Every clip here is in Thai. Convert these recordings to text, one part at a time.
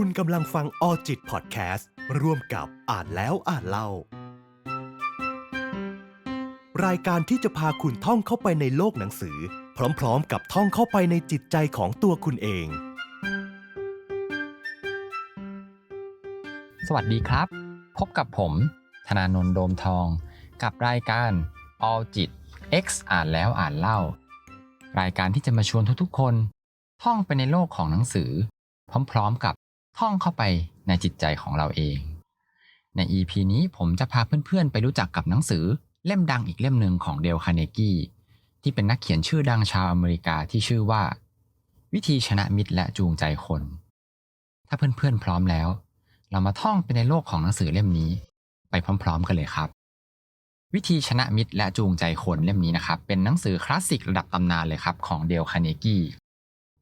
คุณกำลังฟังออจิตพอดแคสต์ร่วมกับอ่านแล้วอ่านเล่า รายการที่จะพาคุณท่องเข้าไปในโลกหนังสือ พร้อมๆ กับท่องเข้าไปในจิตใจของตัวคุณเอง สวัสดีครับ พบกับผม ธนาโนนโดมทอง กับรายการ All จิต X อ่านแล้วอ่านเล่า รายการที่จะมาชวนทุกๆคน ท่องไปในโลกของหนังสือ พร้อมๆกับ ท่องเข้าไปในจิตใจของเราเอง ใน EP นี้ผมจะพาเพื่อนๆ ไปรู้จักกับหนังสือเล่มดังอีกเล่มหนึ่งของเดลคาเนกี้ที่เป็นนักเขียนชื่อดังชาวอเมริกาที่ชื่อว่า วิธีชนะมิตรและจูงใจคน ถ้าเพื่อนๆพร้อมแล้ว เรามาท่องไปในโลกของหนังสือเล่มนี้ ไปพร้อมๆ กันเลยครับ วิธีชนะมิตรและจูงใจคนเล่มนี้นะครับ เป็นหนังสือคลาสสิกระดับตำนานเลยครับของเดลคาเนกี้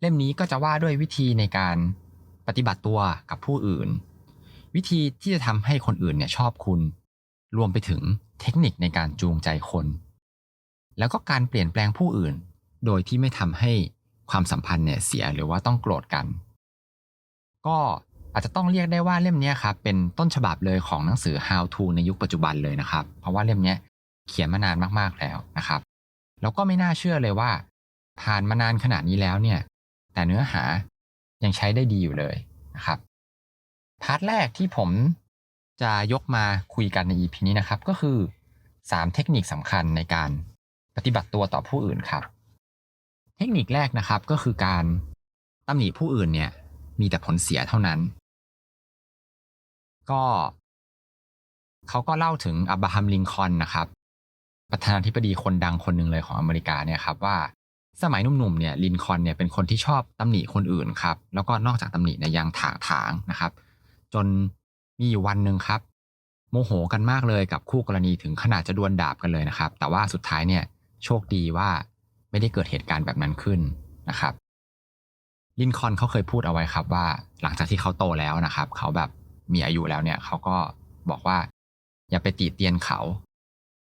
เล่มนี้ก็จะว่าด้วยวิธีในการ ปฏิบัติตัวกับผู้อื่น วิธีที่จะทำให้คนอื่นเนี่ยชอบคุณ รวมไปถึงเทคนิคในการจูงใจคน แล้วก็การเปลี่ยนแปลงผู้อื่น โดยที่ไม่ทำให้ความสัมพันธ์เนี่ยเสียหรือว่าต้องโกรธกัน ก็อาจจะต้องเรียกได้ว่าเล่มนี้ครับเป็นต้นฉบับเลยของหนังสือ How to ในยุคปัจจุบันเลยนะครับ เพราะว่าเล่มนี้เขียนมานานมากๆแล้วนะครับ แล้วก็ไม่น่าเชื่อเลยว่า ผ่านมานานขนาดนี้แล้วเนี่ย แต่เนื้อหา ยังใช้ได้ดีอยู่เลยนะครับพาร์ทแรกที่ผมจะยกมาคุยกันใน EP นี้นะครับ ก็คือ 3 เทคนิคสำคัญในการปฏิบัติตัวต่อผู้อื่นครับ เทคนิคแรกนะครับก็คือการตำหนิผู้อื่นเนี่ย มีแต่ผลเสียเท่านั้น ก็เขาก็เล่าถึงอับราฮัมลิงคอนนะครับ ประธานาธิบดีคนดังคนหนึ่งเลยของอเมริกาเนี่ยครับว่า สมัยหนุ่มๆเนี่ยลินคอนเนี่ยเป็นคนที่ชอบตำหนิคนอื่นครับแล้วก็นอกจากตำหนิเนี่ยยังถางถางนะครับ จนมีอยู่วันหนึ่งครับ โมโหกันมากเลยกับคู่กรณีถึงขนาดจะดวลดาบกันเลยนะครับ แต่ว่าสุดท้ายเนี่ยโชคดีว่าไม่ได้เกิดเหตุการณ์แบบนั้นขึ้นนะครับลินคอนเขาเคยพูดเอาไว้ครับว่า หลังจากที่เขาโตแล้วนะครับ เขาแบบมีอายุแล้วเนี่ยเขาก็บอกว่า อย่าไปตีเตียนเขา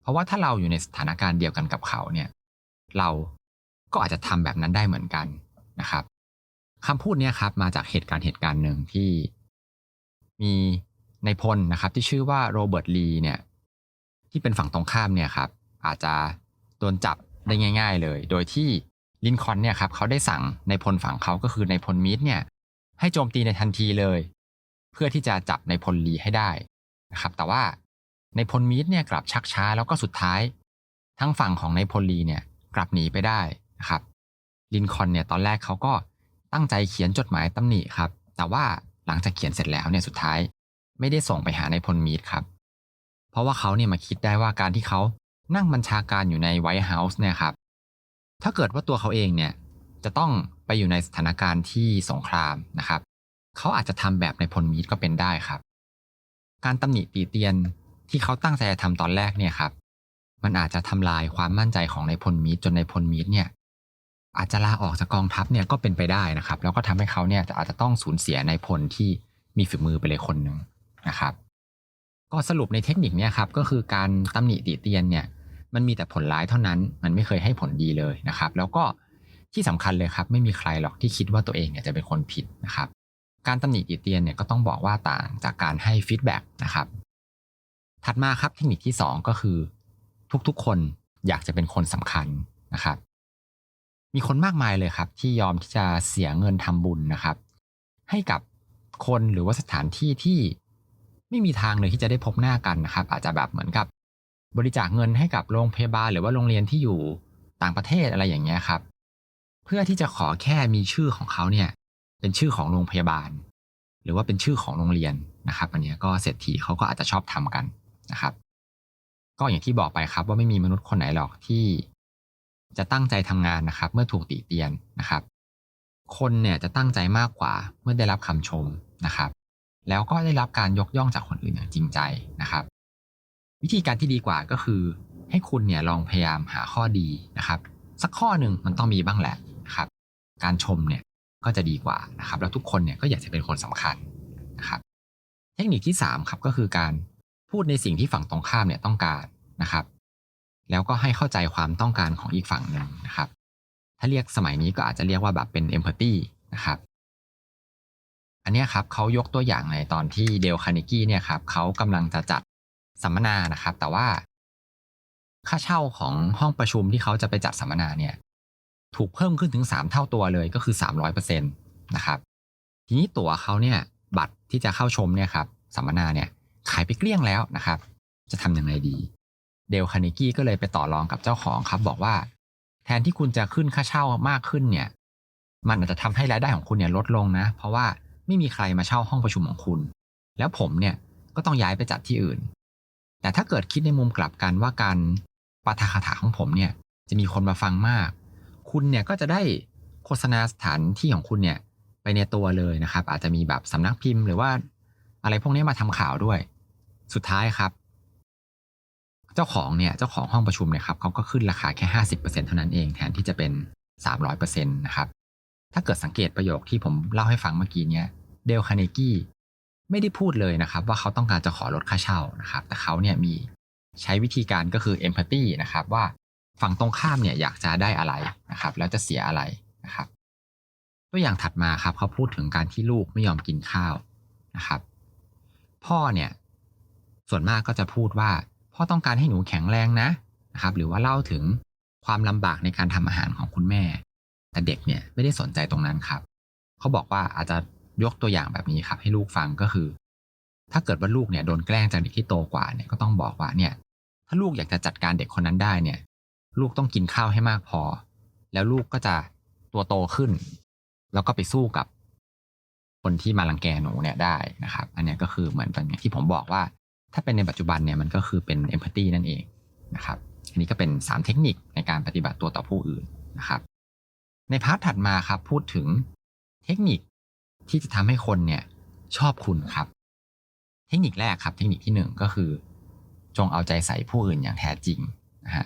เพราะว่าถ้าเราอยู่ในสถานการณ์เดียวกันกับเขาเนี่ย เรา ก็อาจจะทำแบบนั้นได้เหมือนกันนะครับคำพูดนี้ครับมาจากเหตุการณ์เหตุการณ์หนึ่งที่มีในพลนะครับที่ชื่อว่าโรเบิร์ตลีเนี่ยที่เป็นฝั่งตรงข้ามเนี่ยครับอาจจะโดนจับได้ง่าย ๆ เลย โดยที่ลินคอนเนี่ยครับเขาได้สั่งในพลฝั่งเขาก็คือในพลมิดเนี่ยให้โจมตีในทันทีเลย เพื่อที่จะจับในพลลีให้ได้นะครับ แต่ว่าในพลมิดเนี่ยกลับชักช้าแล้วก็สุดท้าย ทั้งฝั่งของในพลลีเนี่ยกลับหนีไปได้ นะครับลินคอนเนี่ยตอนแรกเขาก็ตั้งใจเขียนจดหมายตำหนิครับ แต่ว่าหลังจากเขียนเสร็จแล้วเนี่ยสุดท้าย ไม่ได้ส่งไปหาในพลมีดครับ เพราะว่าเขาเนี่ยมาคิดได้ว่าการที่เขานั่งบัญชาการอยู่ในไวท์เฮาส์เนี่ยครับ ถ้าเกิดว่าตัวเขาเองเนี่ยจะต้องไปอยู่ในสถานการณ์ที่สงครามนะครับ เขาอาจจะทำแบบในพลมีดก็เป็นได้ครับ การตำหนิตีเตียนที่เขาตั้งใจจะทำตอนแรกเนี่ยครับ มันอาจจะทำลายความมั่นใจของในพลมีดจนในพลมีดเนี่ย อาจจะลาออกจากกองทัพเนี่ยก็เป็นไปได้นะครับ แล้วก็ทำให้เขาเนี่ยจะอาจจะต้องสูญเสียในพลที่มีฝีมือไปเลยคนหนึ่งนะครับ ก็สรุปในเทคนิคเนี่ยครับก็คือการตำหนิติเตียนเนี่ยมันมีแต่ผลร้ายเท่านั้น มันไม่เคยให้ผลดีเลยนะครับ แล้วก็ที่สำคัญเลยครับ ไม่มีใครหรอกที่คิดว่าตัวเองเนี่ยจะเป็นคนผิดนะครับ การตำหนิติเตียนเนี่ยก็ต้องบอกว่าต่างจากการให้ฟีดแบ็กนะครับ ถัดมาครับเทคนิคที่ 2 ก็คือ ทุกๆคนอยากจะเป็นคนสำคัญนะครับ มีคนมากมายเลยครับ ที่ยอมที่จะเสียเงินทำบุญนะครับ ให้กับคนหรือว่าสถานที่ที่ไม่มีทางเลยที่จะได้พบหน้ากันนะครับ อาจจะแบบเหมือนกับ บริจาคเงินให้กับโรงพยาบาล หรือว่าโรงเรียนที่อยู่ต่างประเทศอะไรอย่างเงี้ยครับ เพื่อที่จะขอแค่มีชื่อของเขาเนี่ยเป็นชื่อของโรงพยาบาล หรือว่าเป็นชื่อของโรงเรียนนะครับ อันนี้ก็เศรษฐีเขาก็อาจจะชอบทำกันนะครับ ก็อย่างที่บอกไปครับว่าไม่มีมนุษย์คนไหนหรอกที่ จะตั้งใจทำงานนะครับ เมื่อถูกติเตียนนะครับ คนเนี่ยจะตั้งใจมากกว่าเมื่อได้รับคำชมนะครับ แล้วก็ได้รับการยกย่องจากคนอื่นอย่างจริงใจนะครับ วิธีการที่ดีกว่าก็คือ ให้คุณเนี่ยลองพยายามหาข้อดีนะครับ สักข้อหนึ่งมันต้องมีบ้างแหละนะครับ การชมเนี่ยก็จะดีกว่านะครับ แล้วทุกคนเนี่ยก็อยากจะเป็นคนสำคัญนะครับ เทคนิคที่3ครับก็คือการพูดในสิ่งที่ฝั่งตรงข้ามเนี่ยต้องการนะครับ แล้วก็ให้เข้าใจความต้องการของอีกฝั่งหนึ่งนะครับ ถ้าเรียกสมัยนี้ก็อาจจะเรียกว่าแบบเป็น empathy นะครับ อันนี้ครับเขายกตัวอย่างในตอนที่เดลคาร์เนกี้เนี่ยครับเขากำลังจะจัดสัมมนานะครับ แต่ว่า ค่าเช่าของห้องประชุมที่เขาจะไปจัดสัมมนาเนี่ย ถูกเพิ่มขึ้นถึง 3 เท่าตัวเลยก็คือ 300%นะครับทีนี้ตั๋วเขาเนี่ยบัตรที่จะเข้าชมเนี่ยครับสัมมนาเนี่ยขายไปเกลี้ยงแล้วนะครับ จะทำยังไงดี เดลคาร์เนกี้ก็เลยไปต่อรองกับเจ้าของครับ บอกว่า แทนที่คุณจะขึ้นค่าเช่ามากขึ้นเนี่ย มันอาจจะทำให้รายได้ของคุณเนี่ยลดลงนะ เพราะว่าไม่มีใครมาเช่าห้องประชุมของคุณ แล้วผมเนี่ยก็ต้องย้ายไปจัดที่อื่น แต่ถ้าเกิดคิดในมุมกลับกันว่าการปาฐกถาของผมเนี่ยจะมีคนมาฟังมาก คุณเนี่ยก็จะได้โฆษณาสถานที่ของคุณเนี่ยไปในตัวเลยนะครับ อาจจะมีแบบสำนักพิมพ์ หรือว่าอะไรพวกนี้มาทำข่าวด้วย สุดท้ายครับ จ้าของเนี่ยเจ้าของห้องประชุมเนี่ยครับเขาก็ขึ้นราคาแค่ 50%เท่านั้นเองแทนที่จะเป็น 300%นะครับถ้าเกิดสังเกตประโยคที่ผมเล่าให้ฟังเมื่อกี้เนี่ยเดลคาเนกี้ไม่ได้พูดเลยนะครับ ว่าเขาต้องการจะขอลดค่าเช่านะครับ แต่เขาเนี่ยมีใช้วิธีการก็คือ empathy นะครับว่าฝั่งตรงข้ามเนี่ยอยากจะได้อะไรนะครับ แล้วจะเสียอะไรนะครับ ตัวอย่างถัดมาครับเขาพูดถึงการที่ลูกไม่ยอมกินข้าวนะครับ พ่อเนี่ยส่วนมากก็จะพูดว่า พ่อต้องการให้หนูแข็งแรงนะนะครับ หรือว่าเล่าถึงความลำบากในการทำอาหารของคุณแม่ แต่เด็กเนี่ยไม่ได้สนใจตรงนั้นครับ เขาบอกว่าอาจจะยกตัวอย่างแบบนี้ครับ ให้ลูกฟังก็คือ ถ้าเกิดว่าลูกเนี่ยโดนแกล้งจากเด็กที่โตกว่าเนี่ยก็ต้องบอกว่าเนี่ย ถ้าลูกอยากจะจัดการเด็กคนนั้นได้เนี่ย ลูกต้องกินข้าวให้มากพอ แล้วลูกก็จะตัวโตขึ้น แล้วก็ไปสู้กับคนที่มาลังแกหนูเนี่ยได้นะครับ อันนี้ก็คือเหมือนเป็นที่ผมบอกว่า ถ้าเป็นในปัจจุบันเนี่ยมันก็คือเป็นเอมพัตตีนั่นเองนะครับ อันนี้ก็เป็น 3 เทคนิคในการปฏิบัติตัวต่อผู้อื่นนะครับ ในพาร์ทถัดมาครับพูดถึงเทคนิคที่จะทำให้คนเนี่ยชอบคุณครับ เทคนิคแรกครับ เทคนิคที่หนึ่งก็คือ จงเอาใจใส่ผู้อื่นอย่างแท้จริงนะฮะ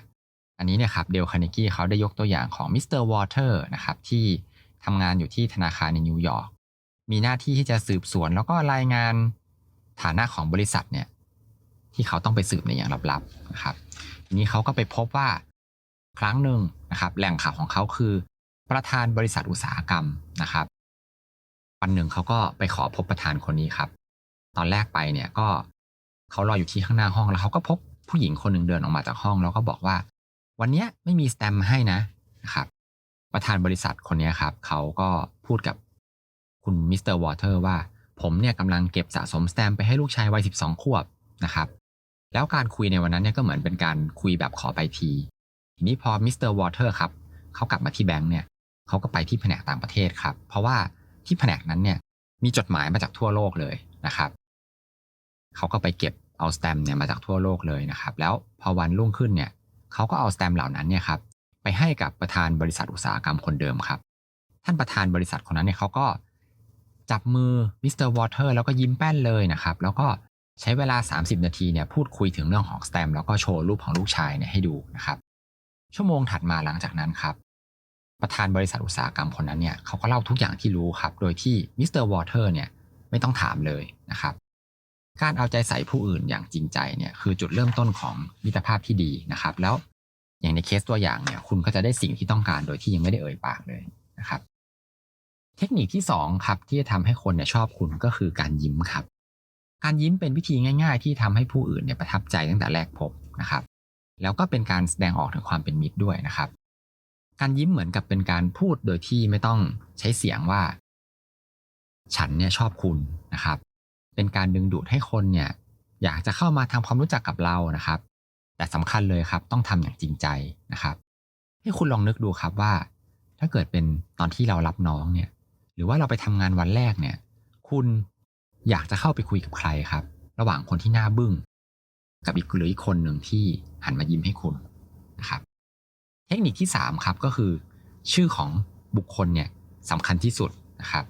อันนี้เนี่ยครับเดลคาร์เนกี้เขาได้ยกตัวอย่างของมิสเตอร์วอเตอร์นะครับที่ทำงานอยู่ที่ธนาคารในนิวยอร์กมีหน้าที่ที่จะสืบสวนแล้วก็รายงานฐานะของบริษัทเนี่ย ที่เขาต้องไปสืบในอย่างลับๆนะครับทีนี้เขาก็ไปพบว่าครั้งหนึ่งนะครับ แหล่งข่าวของเขาคือ ประธานบริษัทอุตสาหกรรมนะครับวันหนึ่งเขาก็ไปขอพบประธานคนนี้ครับ ตอนแรกไปเนี่ยก็เขารออยู่ที่ข้างหน้าห้องแล้วเขาก็พบผู้หญิงคนหนึ่งเดินออกมาจากห้อง แล้วก็บอกว่า วันนี้ไม่มีสแตมป์มให้นะนะครับ ประธานบริษัทคนนี้ครับเขาก็พูดกับคุณมิสเตอร์วอเตอร์ว่า ผมเนี่ยกำลังเก็บสะสมสแตมไปให้ลูกชายวัย 12 ขวบนะครับ แล้วการคุยในวันนั้นเนี่ยก็เหมือนเป็นการคุยแบบขอไปที ทีนี้พอมิสเตอร์วอเตอร์ครับเขากลับมาที่แบงก์เนี่ยเขาก็ไปที่แผนกต่างประเทศครับ เพราะว่าที่แผนกนั้นเนี่ยมีจดหมายมาจากทั่วโลกเลยนะครับเขาก็ไปเก็บเอาสแตมเนี่ยมาจากทั่วโลกเลยนะครับ แล้วพอวันรุ่งขึ้นเนี่ยเขาก็เอาสแตมเหล่านั้นเนี่ยครับไปให้กับประธานบริษัทอุตสาหกรรมคนเดิมครับ ท่านประธานบริษัทคนนั้นเนี่ยเขาก็จับมือมิสเตอร์วอเตอร์แล้วก็ยิ้มแป้นเลยนะครับ แล้วก็ ใช้เวลา 30 นาทีเนี่ยพูดคุยถึงเรื่องของสแตมแล้วก็โชว์รูปของลูกชายเนี่ยให้ดูนะครับ ชั่วโมงถัดมาหลังจากนั้นครับประธานบริษัทอุตสาหกรรมคนนั้นเนี่ยเขาก็เล่าทุกอย่างที่รู้ครับ โดยที่มิสเตอร์วอเตอร์เนี่ยไม่ต้องถามเลยนะครับ การเอาใจใส่ผู้อื่นอย่างจริงใจเนี่ยคือจุดเริ่มต้นของมิตรภาพที่ดีนะครับ แล้วอย่างในเคสตัวอย่างเนี่ยคุณก็จะได้สิ่งที่ต้องการโดยที่ยังไม่ได้เอ่ยปากเลยนะครับ เทคนิคที่สองครับที่จะทำให้คนเนี่ยชอบคุณก็คือการยิ้มครับ การยิ้มเป็นวิธีง่าย ๆ ที่ทำให้ผู้อื่นเนี่ยประทับใจตั้งแต่แรกพบนะครับ แล้วก็เป็นการแสดงออกถึงความเป็นมิตรด้วยนะครับ การยิ้มเหมือนกับเป็นการพูดโดยที่ไม่ต้องใช้เสียงว่า ฉันเนี่ยชอบคุณนะครับ เป็นการดึงดูดให้คนเนี่ยอยากจะเข้ามาทำความรู้จักกับเรานะครับ แต่สำคัญเลยครับต้องทำอย่างจริงใจนะครับให้คุณลองนึกดูครับว่า ถ้าเกิดเป็นตอนที่เรารับน้องเนี่ย หรือว่าเราไปทำงานวันแรกเนี่ย คุณ อยากจะเข้าไปคุยกับใครครับ ระหว่างคนที่หน้าบึ้ง กับอีกหรืออีกคนหนึ่งที่หันมายิ้มให้คุณนะครับ เทคนิคที่3ครับก็คือ ชื่อของบุคคลเนี่ยสำคัญที่สุดนะครับ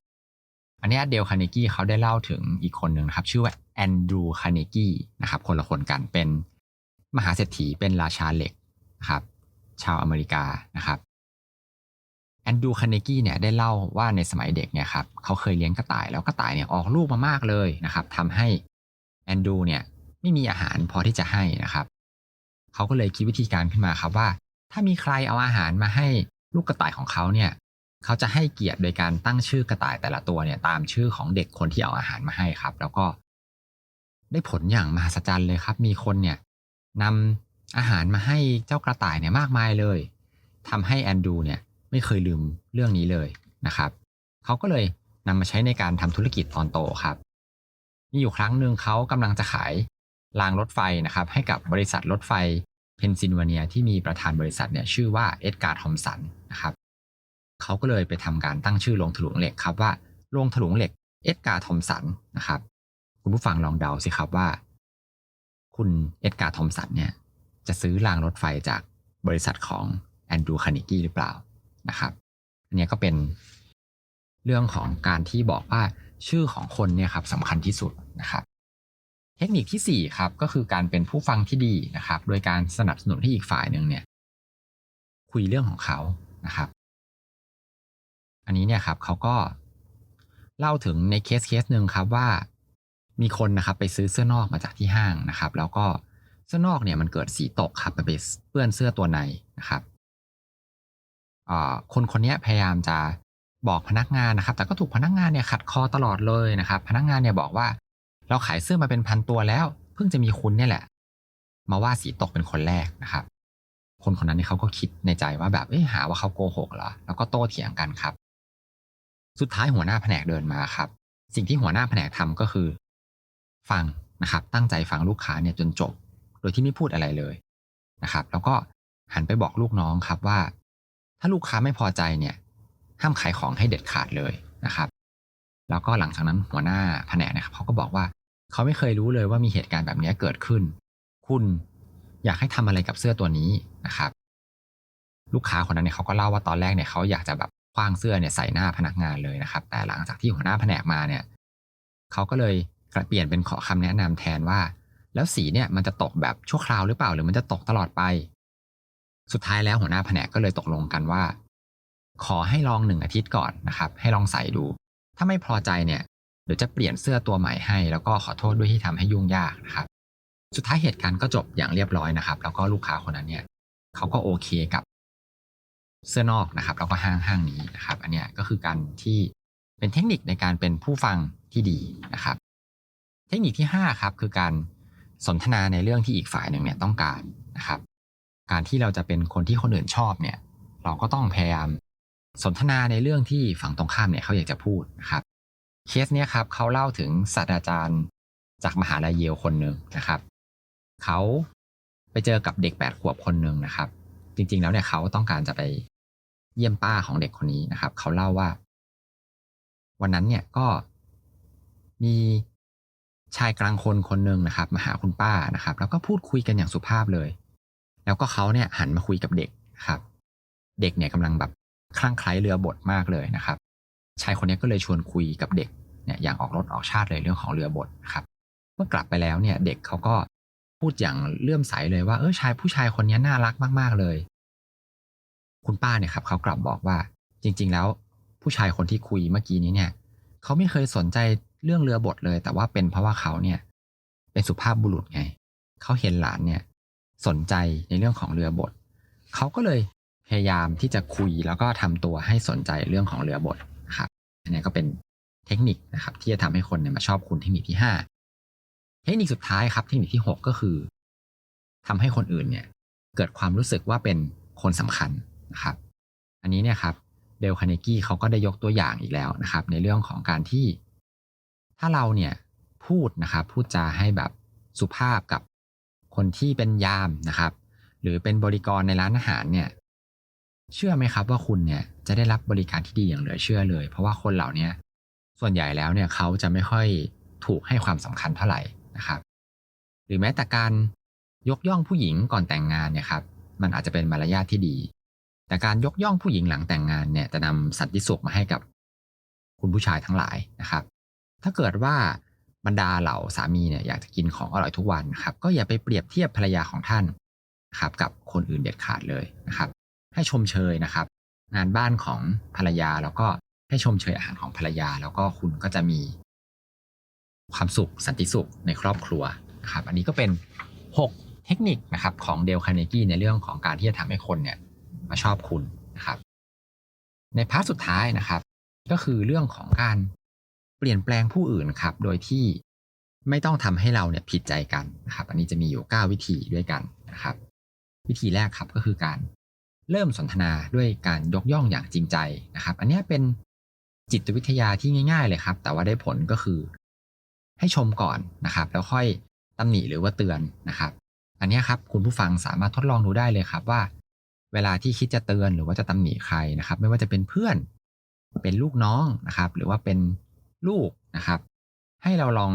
อันนี้เดลคาร์เนกี้เขาได้เล่าถึงอีกคนหนึ่งนะครับ ชื่อว่าแอนดรูคาร์เนกี้นะครับ คนละคนกันเป็นมหาเศรษฐีเป็นราชาเหล็กนะครับ ชาวอเมริกานะครับ แอนดูคาเนกี้เนี่ยได้เล่าว่าในสมัยเด็กเนี่ยครับเขาเคยเลี้ยงกระต่ายแล้วกระต่ายเนี่ยออกลูกมามากเลยนะครับทำให้แอนดูเนี่ยไม่มีอาหารพอที่จะให้นะครับเขาก็เลยคิดวิธีการขึ้นมาครับว่า ถ้ามีใครเอาอาหารมาให้ลูกกระต่ายของเขาเนี่ยเขาจะให้เกียรติโดยการตั้งชื่อกระต่ายแต่ละตัวเนี่ยตามชื่อของเด็กคนที่เอาอาหารมาให้ครับ แล้วก็ ได้ผลอย่างมหัศจรรย์เลยครับ มีคนเนี่ยนำอาหารมาให้เจ้ากระต่ายเนี่ยมากมายเลยทำให้แอนดูเนี่ย ไม่เคยลืมเรื่องนี้เลยนะครับเขาก็เลยนำมาใช้ในการทำธุรกิจตอนโตครับ มีอยู่ครั้งหนึ่งเขากำลังจะขายรางรถไฟนะครับ ให้กับบริษัทรถไฟเพนซิลเวเนียที่มีประธานบริษัทเนี่ยชื่อว่าเอ็ดการ์ทอมสันนะครับเขาก็เลยไปทำการตั้งชื่อโรงถลุงเหล็กครับว่าโรงถลุงเหล็กเอ็ดการ์ทอมสันนะครับ คุณผู้ฟังลองเดาสิครับว่า คุณเอ็ดการ์ทอมสันเนี่ยจะซื้อรางรถไฟจากบริษัทของแอนดรูคานิกี้หรือเปล่า นะครับอันนี้ก็เป็นเรื่องของการที่บอกว่าชื่อของคนเนี่ยครับสำคัญที่สุดนะครับเทคนิคที่4ครับก็คือการเป็นผู้ฟังที่ดีนะครับ โดยการสนับสนุนให้อีกฝ่ายหนึ่งเนี่ยคุยเรื่องของเขานะครับ อันนี้เนี่ยครับเขาก็เล่าถึงในเคสเคสหนึ่งครับว่า มีคนนะครับไปซื้อเสื้อนอกมาจากที่ห้างนะครับ แล้วก็เสื้อนอกเนี่ยมันเกิดสีตกครับไปเปื้อนเสื้อตัวในนะครับ คนคนนี้พยายามจะบอกพนักงานนะครับ แต่ก็ถูกพนักงานเนี่ยขัดคอตลอดเลยนะครับ พนักงานเนี่ยบอกว่า เราขายเสื้อมาเป็นพันตัวแล้ว เพิ่งจะมีคุณเนี่ยแหละ มาว่าสีตกเป็นคนแรกนะครับ คนคนนั้นเนี่ยเขาก็คิดในใจว่าแบบเอ้หาว่าเขาโกหกเหรอแล้วก็โต้เถียงกันครับ สุดท้ายหัวหน้าแผนกเดินมาครับ สิ่งที่หัวหน้าแผนกทำก็คือ ฟังนะครับ ตั้งใจฟังลูกค้าเนี่ยจนจบ โดยที่ไม่พูดอะไรเลยนะครับ แล้วก็หันไปบอกลูกน้องครับว่า ถ้าลูกค้าไม่พอใจเนี่ยห้ามขายของให้เด็ดขาดเลยนะครับ แล้วก็หลังจากนั้นหัวหน้าแผนกนะครับเขาก็บอกว่าเขาไม่เคยรู้เลยว่ามีเหตุการณ์แบบนี้เกิดขึ้น คุณอยากให้ทำอะไรกับเสื้อตัวนี้นะครับ ลูกค้าคนนั้นเนี่ยเขาก็เล่าว่าตอนแรกเนี่ยเขาอยากจะแบบคว้างเสื้อเนี่ยใส่หน้าพนักงานเลยนะครับ แต่หลังจากที่หัวหน้าแผนกมาเนี่ยเขาก็เลยเปลี่ยนเป็นขอคำแนะนำแทนว่า แล้วสีเนี่ยมันจะตกแบบชั่วคราวหรือเปล่าหรือมันจะตกตลอดไป สุดท้ายแล้วหัวหน้าแผนกก็เลยตกลงกันว่า ขอให้ลองหนึ่งอาทิตย์ก่อนนะครับ ให้ลองใส่ดู ถ้าไม่พอใจเนี่ยเดี๋ยวจะเปลี่ยนเสื้อตัวใหม่ให้ แล้วก็ขอโทษด้วยที่ทำให้ยุ่งยากนะครับ สุดท้ายเหตุการณ์ก็จบอย่างเรียบร้อยนะครับ แล้วก็ลูกค้าคนนั้นเนี่ยเขาก็โอเคกับเสื้อนอกนะครับ แล้วก็ห้างห้างนี้นะครับ อันเนี้ยก็คือการที่เป็นเทคนิคในการเป็นผู้ฟังที่ดีนะครับ เทคนิคที่5ครับคือการสนทนาในเรื่องที่อีกฝ่ายหนึ่งเนี่ยต้องการนะครับ การที่เราจะเป็นคนที่คนอื่นชอบเนี่ย เราก็ต้องพยายามสนทนาในเรื่องที่ฝั่งตรงข้ามเนี่ยเขาอยากจะพูดนะครับเคสเนี้ยครับเขาเล่าถึงศาสตราจารย์จากมหาลัยเยลคนหนึ่งนะครับเขาไปเจอกับเด็กแปดขวบคนหนึ่งนะครับ จริง ๆ แล้วเนี่ยเขาต้องการจะไปเยี่ยมป้าของเด็กคนนี้นะครับเขาเล่าว่า วันนั้นเนี่ยก็มีชายกลางคนคนหนึ่งนะครับ มาหาคุณป้านะครับ แล้วก็พูดคุยกันอย่างสุภาพเลย แล้วก็เขาเนี่ยหันมาคุยกับเด็กครับ เด็กเนี่ยกำลังแบบคลั่งไคล้เรือบทมากเลยนะครับ ชายคนนี้ก็เลยชวนคุยกับเด็กเนี่ยอย่างออกรถออกชาติเลยเรื่องของเรือบทนะครับเมื่อกลับไปแล้วเนี่ยเด็กเขาก็พูดอย่างเลื่อมใสเลยว่าเออชายผู้ชายคนนี้น่ารักมาก ๆเลย คุณป้าเนี่ยครับเขากลับบอกว่าจริง ๆ แล้วผู้ชายคนที่คุยเมื่อกี้นี้เนี่ยเขาไม่เคยสนใจเรื่องเรือบทเลย แต่ว่าเป็นเพราะว่าเขาเนี่ย เป็นสุภาพบุรุษไงเขาเห็นหลานเนี่ย สนใจในเรื่องของเรือบทเขาก็เลยพยายามที่จะคุยแล้วก็ทำตัวให้สนใจเรื่องของเรือบทครับอันนี้ก็เป็นเทคนิคนะครับที่จะทำให้คนเนี่ยมาชอบคุณเทคนิคที่ 5 เทคนิคสุดท้ายครับเทคนิคที่ 6 ก็คือทำให้คนอื่นเนี่ยเกิดความรู้สึกว่าเป็นคนสำคัญนะครับ อันนี้เนี่ยครับเดลคาเนกี้เขาก็ได้ยกตัวอย่างอีกแล้วนะครับ ในเรื่องของการที่ ถ้าเราเนี่ยพูดนะครับพูดจาให้แบบสุภาพกับ คนที่เป็นยามนะครับ หรือเป็นบริกรในร้านอาหารเนี่ยเชื่อไหมครับว่าคุณเนี่ยจะได้รับบริการที่ดีอย่างเหลือเชื่อเลย เพราะว่าคนเหล่านี้ส่วนใหญ่แล้วเนี่ยเขาจะไม่ค่อยถูกให้ความสำคัญเท่าไหร่นะครับ หรือแม้แต่การยกย่องผู้หญิงก่อนแต่งงานเนี่ยครับมันอาจจะเป็นมารยาทที่ดี แต่การยกย่องผู้หญิงหลังแต่งงานเนี่ยจะนำสันติสุขมาให้กับคุณผู้ชายทั้งหลายนะครับ ถ้าเกิดว่า บรรดาเหล่าสามีเนี่ยอยากจะกินของอร่อยทุกวันครับก็อย่าไปเปรียบเทียบภรรยาของท่านครับกับคนอื่นเด็ดขาดเลยนะครับ ให้ชมเชยนะครับ งานบ้านของภรรยาแล้วก็ให้ชมเชยอาหารของภรรยา แล้วก็คุณก็จะมี ความสุขสันติสุขในครอบครัวครับอันนี้ก็เป็น 6 เทคนิคนะครับของเดลคาเนกี้ในเรื่องของการที่จะทำให้คนเนี่ยมาชอบคุณนะครับ ในพาร์ทสุดท้ายนะครับ ก็คือเรื่องของการ ปลี่ยนแปลงผู้อื่นครับ โดยที่ไม่ต้องทำให้เราเนี่ยผิดใจกันนะครับ อันนี้จะมีอยู่ 9 วิธีด้วยกันนะครับ วิธีแรกครับก็คือการเริ่มสนทนาด้วยการยกย่องอย่างจริงใจนะครับ อันนี้เป็นจิตวิทยาที่ง่ายๆเลยครับ แต่ว่าได้ผลก็คือ ให้ชมก่อนนะครับ แล้วค่อยตำหนิหรือว่าเตือนนะครับ อันนี้ครับคุณผู้ฟังสามารถทดลองดูได้เลยครับว่า เวลาที่คิดจะเตือนหรือว่าจะตำหนิใครนะครับ ไม่ว่าจะเป็นเพื่อน เป็นลูกน้องนะครับ หรือว่าเป็น ลูกนะครับ ให้เราลอง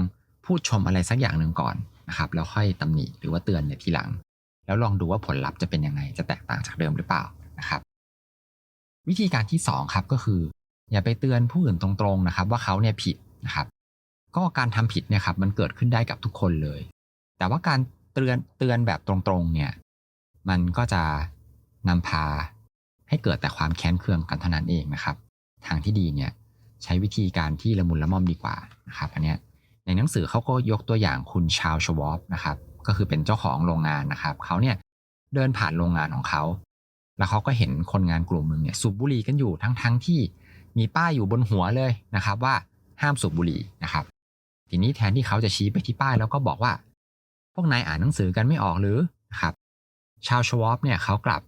พูดชมอะไรสักอย่างหนึ่งก่อนนะครับแล้วค่อยตำหนิหรือว่าเตือนในทีหลัง แล้วลองดูว่าผลลัพธ์จะเป็นยังไงจะแตกต่างจากเดิมหรือเปล่านะครับ วิธีการที่สองครับก็คือ อย่าไปเตือนผู้อื่นตรงๆนะครับ ว่าเขาเนี่ยผิดนะครับ ก็การทำผิดเนี่ยครับมันเกิดขึ้นได้กับทุกคนเลย แต่ว่าการเตือนเตือนแบบตรงๆเนี่ยมันก็จะนำพาให้เกิดแต่ความแค้นเคืองกันเท่านั้นเองนะครับ ทางที่ดีเนี่ย ใช้วิธีการที่ละมุนละม่อมดีกว่านะครับอันเนี้ยในหนังสือเขาก็ยกตัวอย่างคุณชาวชวอปนะครับก็คือเป็นเจ้าของโรงงานนะครับเขาเนี่ยเดินผ่านโรงงานของเขาแล้วเขาก็เห็นคนงานกลุ่มหนึ่งเนี่ยสูบบุหรี่กันอยู่ทั้งๆทที่มีป้ายอยู่บนหัวเลยนะครับ ว่าห้ามสูบบุหรี่นะครับ ทีนี้แทนที่เขาจะชี้ไปที่ป้ายแล้วก็บอกว่า พวกนายอ่านหนังสือกันไม่ออกหรือนะครับ ชาวชวอปเนี่ยเขากลับ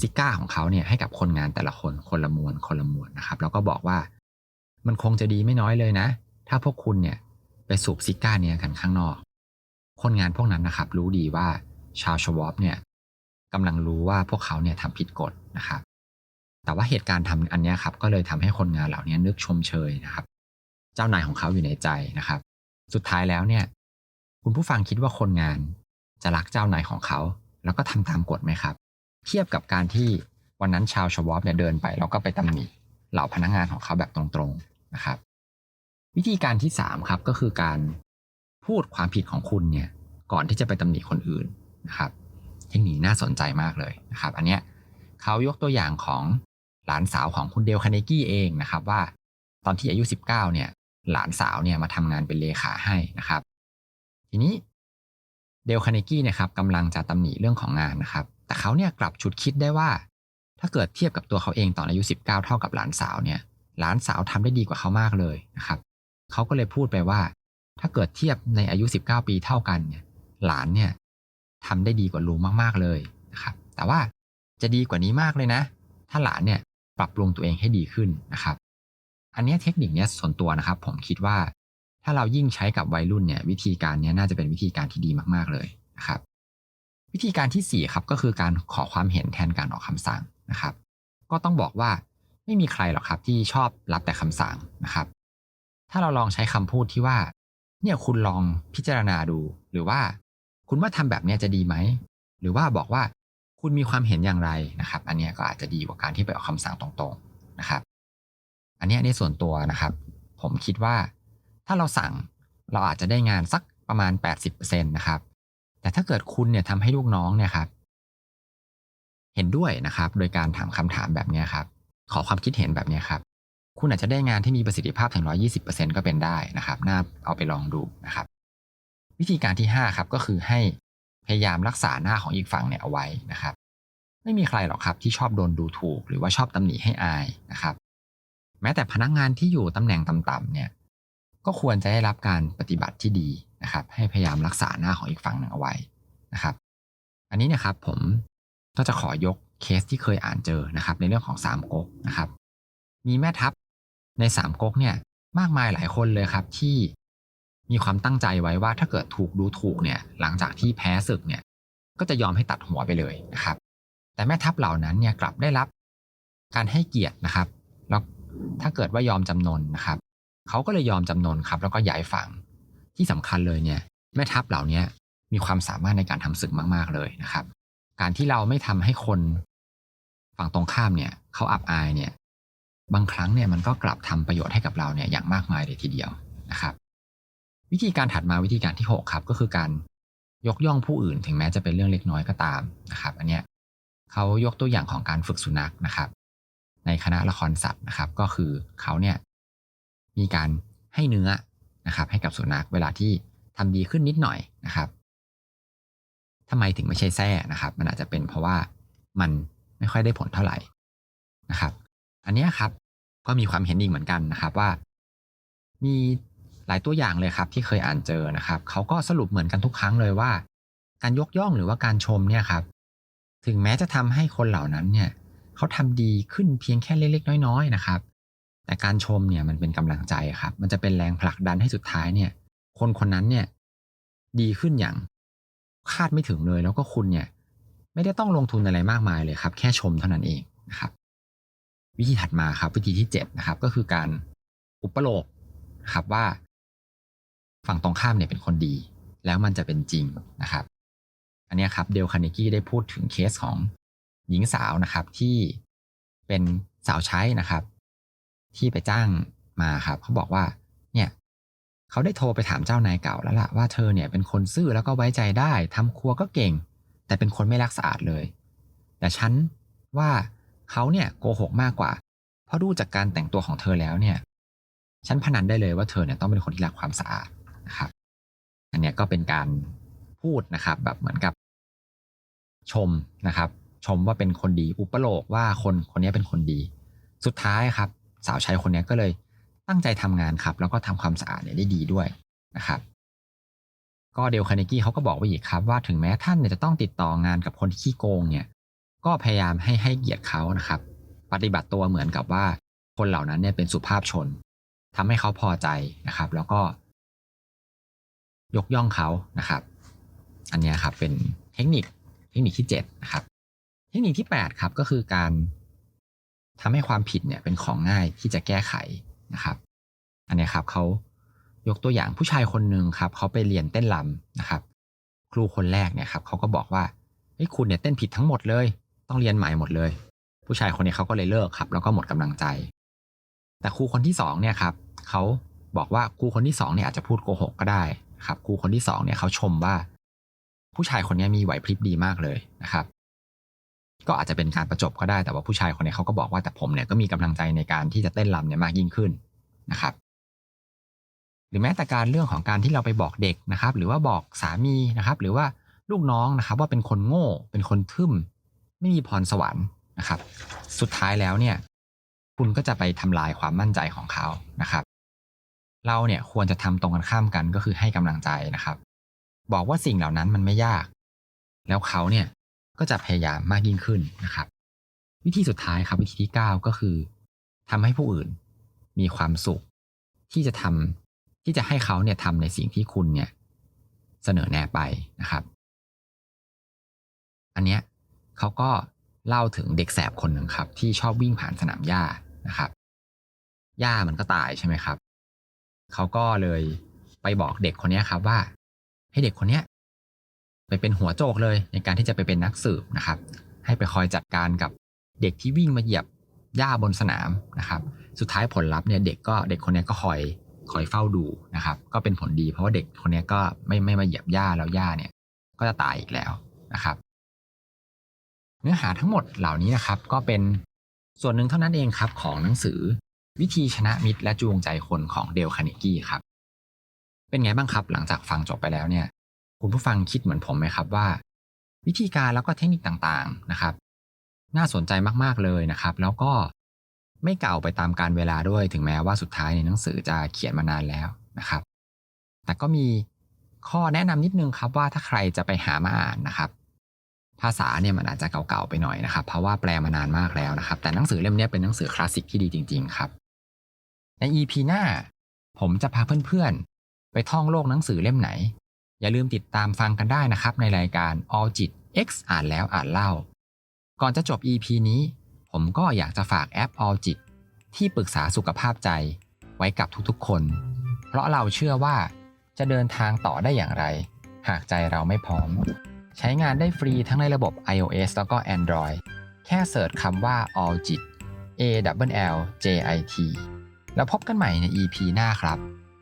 ซิก้าของเขาเนี่ยให้กับคนงานแต่ละคนคนละมวนคนละมวนนะครับ แล้วก็บอกว่า มันคงจะดีไม่น้อยเลยนะ ถ้าพวกคุณเนี่ยไปสูบซิก้าเนี่ยกันข้างนอก คนงานพวกนั้นนะครับ รู้ดีว่าชาวชวอปเนี่ยกำลังรู้ว่าพวกเขาเนี่ยทำผิดกฎนะครับ แต่ว่าเหตุการณ์ทำอันนี้ครับก็เลยทำให้คนงานเหล่านี้นึกชมเชยนะครับ เจ้านายของเขาอยู่ในใจนะครับ สุดท้ายแล้วเนี่ยคุณผู้ฟังคิดว่าคนงานจะรักเจ้านายของเขา แล้วก็ทำตามกฎไหมครับ เทียบกับการที่วันนั้นชาวชวอปเนี่ยเดินไป แล้วก็ไปตำหนิเหล่าพนักงานของเขาแบบตรงๆนะครับ วิธีการที่3ครับก็คือการพูดความผิดของคุณเนี่ยก่อนที่จะไปตำหนิคนอื่นนะครับ เทคนิคน่าสนใจมากเลยนะครับ อันเนี้ยเขายกตัวอย่างของหลานสาวของคุณเดลคาเนกี้เองนะครับว่า ตอนที่อายุ 19เนี่ยหลานสาวเนี่ยมาทำงานเป็นเลขาให้นะครับ ทีนี้เดลคาเนกี้เนี่ยครับกำลังจะตำหนิเรื่องของงานนะครับ แต่เขาเนี่ยกลับฉุดคิดได้ว่า ถ้าเกิดเทียบกับตัวเขาเองตอนอายุ 19 เท่ากับหลานสาวเนี่ย หลานสาวทำได้ดีกว่าเขามากเลยนะครับเขาก็เลยพูดไปว่า ถ้าเกิดเทียบในอายุ 19 ปีเท่ากันเนี่ย หลานเนี่ยทำได้ดีกว่าลุงมากๆเลยนะครับแต่ว่าจะดีกว่านี้มากเลยนะ ถ้าหลานเนี่ยปรับปรุงตัวเองให้ดีขึ้นนะครับ อันนี้เทคนิคเนี้ยส่วนตัวนะครับ ผมคิดว่า ถ้าเรายิ่งใช้กับวัยรุ่นเนี่ย วิธีการนี้น่าจะเป็นวิธีการที่ดีมากๆเลยนะครับ วิธีการที่สี่ครับก็คือการขอความเห็นแทนการออกคำสั่งนะครับ ก็ต้องบอกว่าไม่มีใครหรอกครับที่ชอบรับแต่คำสั่งนะครับ ถ้าเราลองใช้คำพูดที่ว่า เนี่ยคุณลองพิจารณาดู หรือว่า คุณว่าทำแบบนี้จะดีไหม หรือว่าบอกว่าคุณมีความเห็นอย่างไรนะครับ อันนี้ก็อาจจะดีกว่าการที่ไปออกคำสั่งตรงๆนะครับ อันนี้ในส่วนตัวนะครับ ผมคิดว่าถ้าเราสั่งเราอาจจะได้งานสักประมาณ 80%นะครับ แต่ถ้าเกิดคุณเนี่ยทำให้ลูกน้องเนี่ยครับ เห็นด้วยนะครับ โดยการถามคำถามแบบนี้ครับ ขอความคิดเห็นแบบนี้ครับ คุณอาจจะได้งานที่มีประสิทธิภาพถึง 120%ก็เป็นได้นะครับ น่าเอาไปลองดูนะครับ วิธีการที่ 5 ครับก็คือให้พยายามรักษาหน้าของอีกฝั่งเนี่ยเอาไว้นะครับ ไม่มีใครหรอกครับที่ชอบโดนดูถูก หรือว่าชอบตำหนิให้อายนะครับ แม้แต่พนักงานที่อยู่ตำแหน่งต่ำๆเนี่ย ก็ควรจะได้รับการปฏิบัติที่ดี นะครับให้พยายามรักษาหน้าของอีกฝั่งหนึ่งเอาไว้นะครับ อันนี้นะครับผมก็จะขอยกเคสที่เคยอ่านเจอนะครับ ในเรื่องของสามก๊กนะครับ มีแม่ทัพในสามก๊กเนี่ยมากมายหลายคนเลยครับที่มีความตั้งใจไว้ว่าถ้าเกิดถูกดูถูกเนี่ยหลังจากที่แพ้ศึกเนี่ยก็จะยอมให้ตัดหัวไปเลยนะครับ แต่แม่ทัพเหล่านั้นเนี่ยกลับได้รับการให้เกียรตินะครับ แล้วถ้าเกิดว่ายอมจำนนนะครับเขาก็เลยยอมจำนนครับ แล้วก็ย้ายฝั่ง ที่สำคัญเลยเนี่ยแม่ทัพเหล่านี้มีความสามารถในการทำศึกมาก ๆเลยนะครับ การที่เราไม่ทำให้คนฝั่งตรงข้ามเนี่ยเขาอับอายเนี่ยบางครั้งเนี่ยมันก็กลับทำประโยชน์ให้กับเราเนี่ยอย่างมากมายเลยทีเดียวนะครับ วิธีการถัดมาวิธีการที่ 6 ครับ ก็คือการยกย่องผู้อื่น ถึงแม้จะเป็นเรื่องเล็กน้อยก็ตามนะครับ อันเนี้ยเขายกตัวอย่างของการฝึกสุนัขนะครับ ในคณะละครสัตว์นะครับ ก็คือเขาเนี่ยมีการให้เนื้อ นะครับให้กับสุนัขเวลาที่ทำดีขึ้นนิดหน่อยนะครับทำไมถึงไม่ใช่แส้นะครับ มันอาจจะเป็นเพราะว่ามันไม่ค่อยได้ผลเท่าไหร่นะครับ อันนี้ครับก็มีความเห็นอีกเหมือนกันนะครับว่า มีหลายตัวอย่างเลยครับที่เคยอ่านเจอนะครับเขาก็สรุปเหมือนกันทุกครั้งเลยว่า การยกย่องหรือว่าการชมเนี่ยครับ ถึงแม้จะทำให้คนเหล่านั้นเนี่ยเขาทำดีขึ้นเพียงแค่เล็กๆน้อย ๆ นะครับ แต่การชมเนี่ยมันเป็นกำลังใจครับ มันจะเป็นแรงผลักดันให้สุดท้ายเนี่ย คนคนนั้นเนี่ย ดีขึ้นอย่างคาดไม่ถึงเลย แล้วก็คุณเนี่ย ไม่ได้ต้องลงทุนอะไรมากมายเลยครับ แค่ชมเท่านั้นเองนะครับ วิธีถัดมาครับ วิธีที่เจ็ดนะครับ ก็คือการอุปโลกครับว่า ฝั่งตรงข้ามเนี่ยเป็นคนดี แล้วมันจะเป็นจริงนะครับ อันนี้ครับเดลคาร์เนกี้ได้พูดถึงเคสของหญิงสาวนะครับที่เป็นสาวใช้นะครับ ที่ไปจ้างมาครับเขาบอกว่าเนี่ยเขาได้โทรไปถามเจ้านายเก่าแล้วล่ะว่าเธอเนี่ยเป็นคนซื่อแล้วก็ไว้ใจได้ทำครัวก็เก่ง แต่เป็นคนไม่รักสะอาดเลย แต่ฉันว่าเขาเนี่ยโกหกมากกว่า เพราะดูจากการแต่งตัวของเธอแล้วเนี่ยฉันพนันได้เลยว่าเธอเนี่ยต้องเป็นคนที่รักความสะอาดนะครับ อันเนี้ยก็เป็นการพูดนะครับ แบบเหมือนกับ ชมนะครับ ชมว่าเป็นคนดีอุปโลกว่าคนคนนี้เป็นคนดี สุดท้ายครับ สาวใช้คนนี้ก็เลยตั้งใจทำงานครับ แล้วก็ทำความสะอาดเนี่ยได้ดีด้วยนะครับ ก็เดลคาเนกี้เขาก็บอกไว้อีกครับ ว่าถึงแม้ท่านเนี่ยจะต้องติดต่องานกับคนที่ขี้โกงเนี่ยก็พยายามให้ให้เกียรติเขานะครับ ปฏิบัติตัวเหมือนกับว่าคนเหล่านั้นเนี่ยเป็นสุภาพชนทำให้เขาพอใจนะครับ แล้วก็ ยกย่องเขานะครับ อันนี้ครับเป็นเทคนิคเทคนิคที่7นะครับ เทคนิคที่ 8 ครับก็คือการ ทำให้ความผิดเนี่ยเป็นของง่ายที่จะแก้ไขนะครับ อันนี้ครับเขายกตัวอย่างผู้ชายคนหนึ่งครับเขาไปเรียนเต้นรำนะครับ ครูคนแรกเนี่ยครับเขาก็บอกว่าเฮ้ยคุณเนี่ยเต้นผิดทั้งหมดเลย ต้องเรียนใหม่หมดเลย ผู้ชายคนนี้เขาก็เลยเลิกครับ แล้วก็หมดกำลังใจ แต่ครูคนที่สองเนี่ยครับเขาบอกว่าครูคนที่สองเนี่ยอาจจะพูดโกหกก็ได้ครับครูคนที่สองเนี่ยเขาชมว่า ผู้ชายคนนี้มีไหวพริบดีมากเลยนะครับ ก็อาจจะเป็นการประจบก็ได้แต่ว่าผู้ชายคนนี้เขาก็บอกว่าแต่ผมเนี่ยก็มีกำลังใจในการที่จะเต้นรำเนี่ยมากยิ่งขึ้นนะครับ หรือแม้แต่การเรื่องของการที่เราไปบอกเด็กนะครับ หรือว่าบอกสามีนะครับ หรือว่าลูกน้องนะครับ ว่าเป็นคนโง่ เป็นคนทึ่ม ไม่มีพรสวรรค์นะครับ สุดท้ายแล้วเนี่ย คุณก็จะไปทำลายความมั่นใจของเขานะครับ เราเนี่ยควรจะทำตรงกันข้ามกันก็คือให้กำลังใจนะครับ บอกว่าสิ่งเหล่านั้นมันไม่ยาก แล้วเขาเนี่ย ก็จะพยายามมากยิ่งขึ้นนะครับ วิธีสุดท้ายครับวิธีที่ 9 ก็คือทำให้ผู้อื่นมีความสุข ที่จะทำที่จะให้เขาเนี่ยทำในสิ่งที่คุณเนี่ยเสนอแนะไปนะครับ อันเนี้ยเขาก็เล่าถึงเด็กแสบคนหนึ่งครับ ที่ชอบวิ่งผ่านสนามหญ้านะครับหญ้ามันก็ตายใช่ไหมครับ เขาก็เลยไปบอกเด็กคนนี้ครับว่า ให้เด็กคนเนี้ย เป็นหัวโจกเลย ในการที่จะไปเป็นนักสืบนะครับ ให้ไปคอยจัดการกับเด็กที่วิ่งมาเหยียบหญ้าบนสนามนะครับ สุดท้ายผลลัพธ์เนี่ยเด็กก็เด็กคนนี้ก็คอยคอยเฝ้าดูนะครับ ก็เป็นผลดีเพราะว่าเด็กคนนี้ก็ไม่ไม่มาเหยียบหญ้าแล้วหญ้าเนี่ย ก็จะตายอีกแล้วนะครับ เนื้อหาทั้งหมดเหล่านี้นะครับ ก็เป็นส่วนหนึ่งเท่านั้นเองครับของหนังสือวิธีชนะมิตรและจูงใจคนของเดลคาร์เนกี้ครับ เป็นไงบ้างครับหลังจากฟังจบไปแล้วเนี่ย คุณผู้ฟังคิดเหมือนผมไหมครับว่า วิธีการแล้วก็เทคนิคต่างๆนะครับ น่าสนใจมากๆเลยนะครับ แล้วก็ไม่เก่าไปตามการเวลาด้วยถึงแม้ว่าสุดท้ายในหนังสือจะเขียนมานานแล้วนะครับ แต่ก็มีข้อแนะนำนิดนึงครับว่าถ้าใครจะไปหามาอ่านนะครับ ภาษาเนี่ยมันอาจจะเก่าๆไปหน่อยนะครับ เพราะว่าแปลมานานมากแล้วนะครับ แต่หนังสือเล่มนี้เป็นหนังสือคลาสสิกที่ดีจริง ๆ ครับ ใน EP หน้า ผมจะพาเพื่อนๆไปท่องโลกหนังสือเล่มไหน อย่าลืมติดตามฟังกันได้นะครับในรายการ All จิต X อ่านแล้วอ่านเล่า ก่อนจะจบ EP นี้ ผมก็อยากจะฝากแอป All จิตที่ปรึกษาสุขภาพใจ ไว้กับทุกๆคน เพราะเราเชื่อว่าจะเดินทางต่อได้อย่างไร หากใจเราไม่พร้อม ใช้งานได้ฟรีทั้งในระบบ iOS แล้วก็ Android แค่เสิร์ชคำว่า All จิต A W L J I T แล้วพบกันใหม่ใน EP หน้าครับ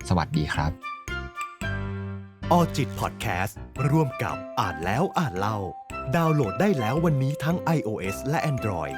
สวัสดีครับ ออจิตพอดแคสต์ร่วมกับอ่านแล้วอ่านเล่า ดาวน์โหลดได้แล้ววันนี้ทั้ง iOS และ Android